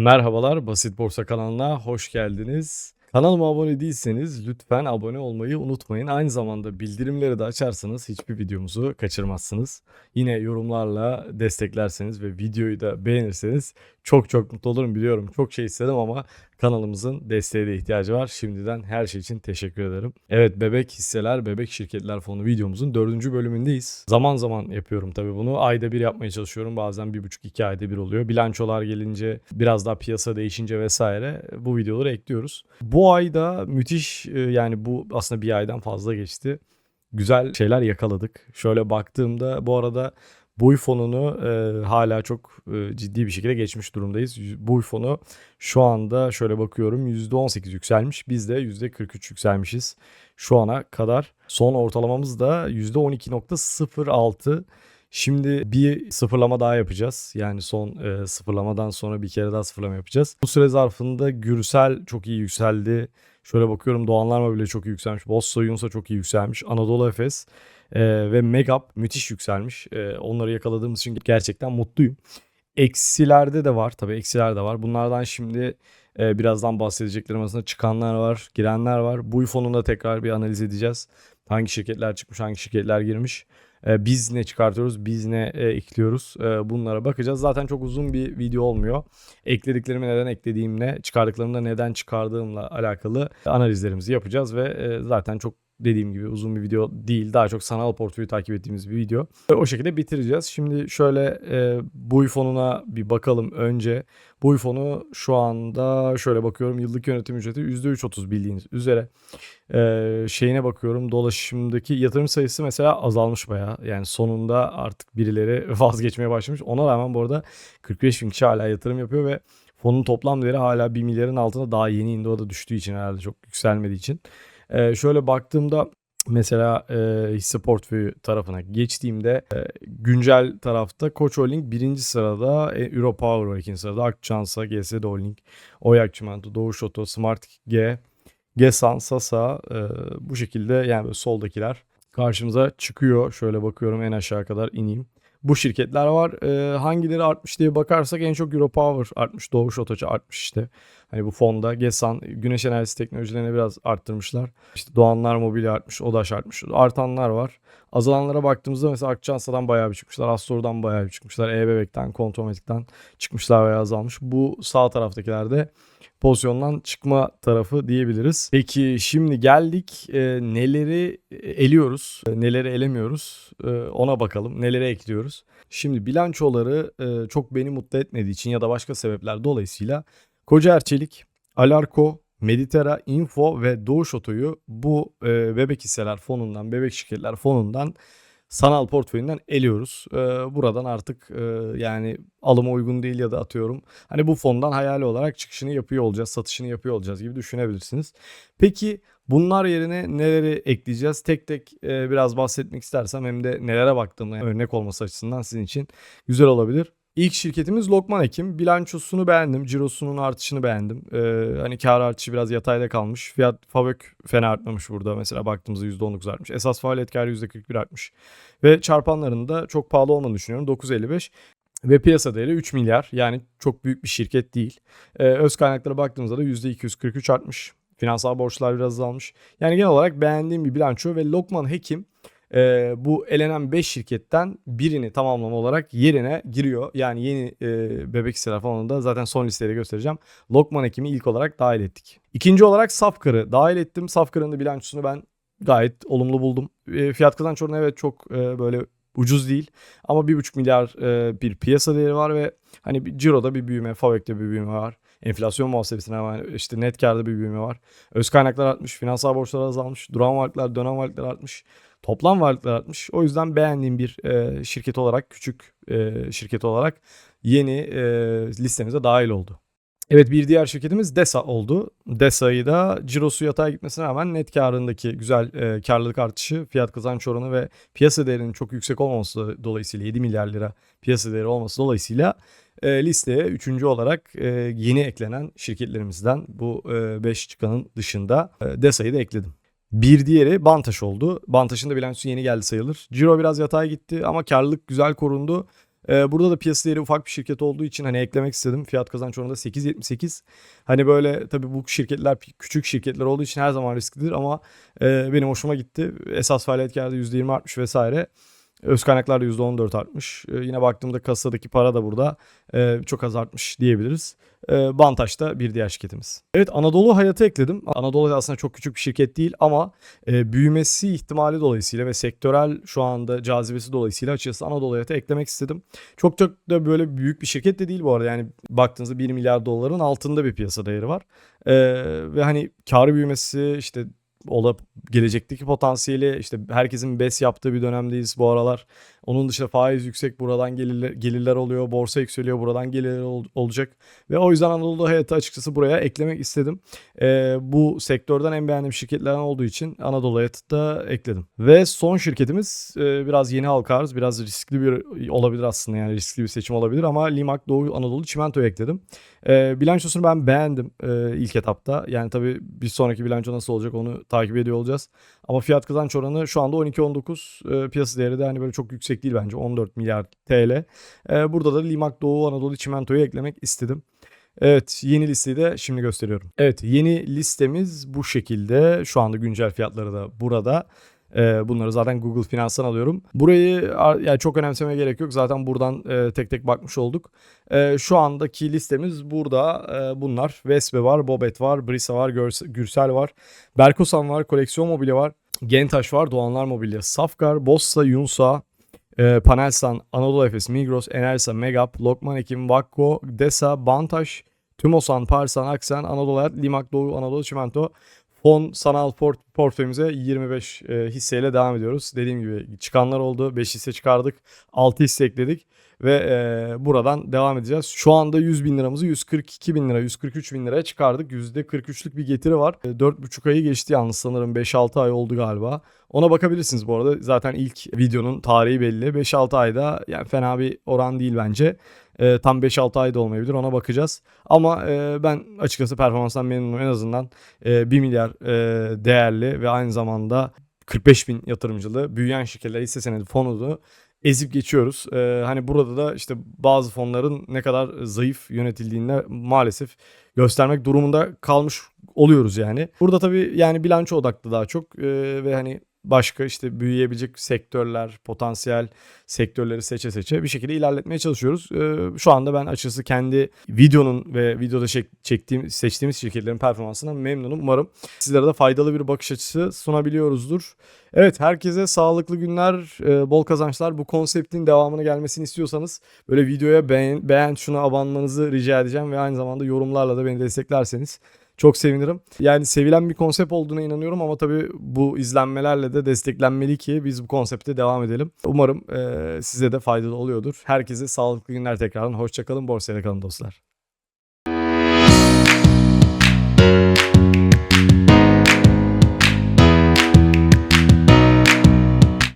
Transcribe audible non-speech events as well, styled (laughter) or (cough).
Merhabalar, Basit Borsa kanalına hoş geldiniz. Kanalıma abone değilseniz lütfen abone olmayı unutmayın. Aynı zamanda bildirimleri de açarsanız hiçbir videomuzu kaçırmazsınız. Yine yorumlarla desteklerseniz ve videoyu da beğenirseniz çok çok mutlu olurum biliyorum. Çok şey istedim ama kanalımızın desteğe de ihtiyacı var. Şimdiden her şey için teşekkür ederim. Evet Bebek Hisseler, Bebek Şirketler Fonu videomuzun dördüncü bölümündeyiz. Zaman zaman yapıyorum tabii bunu. Ayda bir yapmaya çalışıyorum. Bazen bir buçuk iki ayda bir oluyor. Bilançolar gelince biraz daha piyasa değişince vesaire bu videoları ekliyoruz. Bu ayda müthiş e, yani bu aslında bir aydan fazla geçti. Güzel şeyler yakaladık. Şöyle baktığımda bu arada Buy fonunu e, hala çok e, ciddi bir şekilde geçmiş durumdayız. Buy fonu şu anda şöyle bakıyorum %18 yükselmiş. Biz de %43 yükselmişiz şu ana kadar. Son ortalamamız da %12.06. Şimdi bir sıfırlama daha yapacağız. Yani son e, sıfırlamadan sonra bir kere daha sıfırlama yapacağız. Bu süre zarfında Gürsel çok iyi yükseldi. Şöyle bakıyorum Doğanlarma bile çok iyi yükselmiş. Bosso Yunus'a çok iyi yükselmiş. Anadolu Efes e, ve Megap müthiş yükselmiş. E, onları yakaladığımız için gerçekten mutluyum. Eksilerde de var tabii eksiler de var. Bunlardan şimdi e, birazdan bahsedeceklerim arasında çıkanlar var, girenler var. Bu fonunda tekrar bir analiz edeceğiz. Hangi şirketler çıkmış, hangi şirketler girmiş. E, biz ne çıkartıyoruz, biz ne e, ekliyoruz. E, bunlara bakacağız. Zaten çok uzun bir video olmuyor. Eklediklerimi neden eklediğimle, çıkardıklarımı da neden çıkardığımla alakalı analizlerimizi yapacağız ve e, zaten çok dediğim gibi uzun bir video değil. Daha çok sanal portföyü takip ettiğimiz bir video. O şekilde bitireceğiz. Şimdi şöyle e, buy fonuna bir bakalım önce. Buy fonu şu anda şöyle bakıyorum yıllık yönetim ücreti %3.30 bildiğiniz üzere. E, şeyine bakıyorum dolaşımdaki yatırım sayısı mesela azalmış bayağı. Yani sonunda artık birileri (laughs) vazgeçmeye başlamış. Ona rağmen bu arada 45 bin kişi hala yatırım yapıyor ve fonun toplam değeri hala 1 milyarın altında daha yeni indi. O da düştüğü için herhalde çok yükselmediği için. Ee, şöyle baktığımda mesela e, hisse portföyü tarafına geçtiğimde e, güncel tarafta Koç Holding birinci sırada, e, Europower var ikinci sırada, Akçansa, GSD Holding, Oyak Çimento, Doğuş Oto, Smart G, Gesan, Sasa e, bu şekilde yani böyle soldakiler karşımıza çıkıyor. Şöyle bakıyorum en aşağı kadar ineyim. Bu şirketler var. E, hangileri artmış diye bakarsak en çok Europower artmış. Doğuş Otoçu artmış işte. Hani bu fonda Gesan güneş enerjisi teknolojilerini biraz arttırmışlar. İşte Doğanlar Mobilya artmış, Odaş artmış. Artanlar var. Azalanlara baktığımızda mesela Akçansa'dan bayağı bir çıkmışlar. Astor'dan bayağı bir çıkmışlar. E-Bebek'ten, Kontromatik'ten çıkmışlar veya azalmış. Bu sağ taraftakilerde pozisyondan çıkma tarafı diyebiliriz. Peki şimdi geldik e, neleri eliyoruz, e, neleri elemiyoruz e, ona bakalım. Neleri ekliyoruz. Şimdi bilançoları e, çok beni mutlu etmediği için ya da başka sebepler dolayısıyla Koca Erçelik, Alarko, Meditera, Info ve Doğuş Oto'yu bu e, bebek hisseler fonundan, bebek şirketler fonundan sanal portföyünden eliyoruz. E, buradan artık e, yani alıma uygun değil ya da atıyorum. Hani bu fondan hayali olarak çıkışını yapıyor olacağız, satışını yapıyor olacağız gibi düşünebilirsiniz. Peki bunlar yerine neleri ekleyeceğiz? Tek tek e, biraz bahsetmek istersem hem de nelere baktığımda yani örnek olması açısından sizin için güzel olabilir. İlk şirketimiz Lokman Ekim. Bilançosunu beğendim. Cirosunun artışını beğendim. Ee, hani kar artışı biraz yatayda kalmış. Fiyat Favök fena artmamış burada. Mesela baktığımızda %19 artmış. Esas faaliyet karı %41 artmış. Ve çarpanlarının da çok pahalı olmadığını düşünüyorum. 9.55 ve piyasa değeri 3 milyar. Yani çok büyük bir şirket değil. Ee, öz kaynaklara baktığımızda da %243 artmış. Finansal borçlar biraz azalmış. Yani genel olarak beğendiğim bir bilanço ve Lokman Hekim e, bu elenen 5 şirketten birini tamamlama olarak yerine giriyor. Yani yeni e, bebek hisseler falan da zaten son listede göstereceğim. Lokman Ekim'i ilk olarak dahil ettik. İkinci olarak Safkar'ı dahil ettim. Safkar'ın da bilançosunu ben gayet olumlu buldum. E, fiyat kazanç oranı evet çok e, böyle ucuz değil ama 1,5 milyar e, bir piyasa değeri var ve hani bir ciroda bir büyüme, Favek'te bir büyüme var. Enflasyon muhasebesine hemen işte net karda bir büyüme var. Öz kaynaklar artmış, finansal borçlar azalmış, duran varlıklar, dönem varlıklar artmış. Toplam varlıklar artmış. O yüzden beğendiğim bir e, şirket olarak, küçük e, şirket olarak yeni e, listemize dahil oldu. Evet bir diğer şirketimiz DESA oldu. DESA'yı da cirosu yatay gitmesine rağmen net karındaki güzel e, karlılık artışı, fiyat kazanç oranı ve piyasa değerinin çok yüksek olmaması dolayısıyla 7 milyar lira piyasa değeri olması dolayısıyla e, listeye üçüncü olarak e, yeni eklenen şirketlerimizden bu 5 e, çıkanın dışında e, DESA'yı da ekledim. Bir diğeri Bantaş oldu. Bantaş'ın da bilançosu yeni geldi sayılır. Ciro biraz yatay gitti ama karlılık güzel korundu. Ee, burada da piyasa değeri ufak bir şirket olduğu için hani eklemek istedim. Fiyat kazanç oranı da 8.78. Hani böyle tabii bu şirketler küçük şirketler olduğu için her zaman risklidir ama e, benim hoşuma gitti. Esas faaliyet kârı %20 artmış vesaire. Öz kaynaklar da %14 artmış. Ee, yine baktığımda kasadaki para da burada e, çok az artmış diyebiliriz. E, Bantaş da bir diğer şirketimiz. Evet Anadolu Hayat'ı ekledim. Anadolu aslında çok küçük bir şirket değil ama e, büyümesi ihtimali dolayısıyla ve sektörel şu anda cazibesi dolayısıyla açıkçası Anadolu Hayat'ı eklemek istedim. Çok çok da böyle büyük bir şirket de değil bu arada. Yani baktığınızda 1 milyar doların altında bir piyasa değeri var. E, ve hani karı büyümesi işte olup gelecekteki potansiyeli işte herkesin BES yaptığı bir dönemdeyiz bu aralar. Onun dışında faiz yüksek buradan gelirler, gelirler oluyor. Borsa yükseliyor buradan gelirler ol, olacak. Ve o yüzden Anadolu Hayatı açıkçası buraya eklemek istedim. Ee, bu sektörden en beğendiğim şirketlerden olduğu için Anadolu Hayatı da ekledim. Ve son şirketimiz e, biraz yeni halka arz. Biraz riskli bir olabilir aslında yani riskli bir seçim olabilir ama Limak Doğu Anadolu Çimento'yu ekledim. E, bilançosunu ben beğendim e, ilk etapta. Yani tabii bir sonraki bilanço nasıl olacak onu takip ediyor olacağız. Ama fiyat kazanç oranı şu anda 12-19 e, piyasa değeri de hani böyle çok yüksek değil bence 14 milyar TL. E, burada da Limak Doğu Anadolu Çimento'yu eklemek istedim. Evet yeni listeyi de şimdi gösteriyorum. Evet yeni listemiz bu şekilde. Şu anda güncel fiyatları da burada. Ee, bunları zaten Google Finans'tan alıyorum. Burayı yani çok önemsemeye gerek yok. Zaten buradan e, tek tek bakmış olduk. E, şu andaki listemiz burada. Bunlar. Vespe var, Bobet var, Brisa var, Gürsel var, Berkosan var, Koleksiyon Mobilya var. Gentaş var, Doğanlar Mobilya, Safkar, Bossa, Yunsa, e, Panelsan, Anadolu Efes, Migros, Enersa, Megap, Lokman Ekim, Vakko, Desa, Bantaş, Tümosan, Parsan, Aksen, Anadolu Hayat, Limak Doğu, Anadolu Çimento, Fon sanal port portföyümüze 25 e, hisseyle devam ediyoruz. Dediğim gibi çıkanlar oldu. 5 hisse çıkardık. 6 hisse ekledik. Ve e, buradan devam edeceğiz. Şu anda 100 bin liramızı 142 bin lira, 143 bin liraya çıkardık. %43'lük bir getiri var. E, 4,5 ayı geçti yalnız sanırım 5-6 ay oldu galiba. Ona bakabilirsiniz bu arada. Zaten ilk videonun tarihi belli. 5-6 ayda yani fena bir oran değil bence. E, tam 5-6 ayda olmayabilir ona bakacağız. Ama e, ben açıkçası performanstan memnunum en azından e, 1 milyar e, değerli ve aynı zamanda 45 bin yatırımcılı büyüyen şirketler hisse senedi fonunu ezip geçiyoruz. Ee, hani burada da işte bazı fonların ne kadar zayıf yönetildiğini maalesef göstermek durumunda kalmış oluyoruz yani. Burada tabii yani bilanço odaklı daha çok ee, ve hani başka işte büyüyebilecek sektörler, potansiyel sektörleri seçe seçe bir şekilde ilerletmeye çalışıyoruz. Ee, şu anda ben açıkçası kendi videonun ve videoda çektiğim, seçtiğimiz şirketlerin performansından memnunum. Umarım sizlere de faydalı bir bakış açısı sunabiliyoruzdur. Evet herkese sağlıklı günler, e, bol kazançlar. Bu konseptin devamını gelmesini istiyorsanız böyle videoya beğen, beğen şuna abanmanızı rica edeceğim ve aynı zamanda yorumlarla da beni desteklerseniz çok sevinirim. Yani sevilen bir konsept olduğuna inanıyorum ama tabii bu izlenmelerle de desteklenmeli ki biz bu konsepte devam edelim. Umarım e, size de faydalı oluyordur. Herkese sağlıklı günler tekrardan. Hoşçakalın. Borsayla kalın dostlar.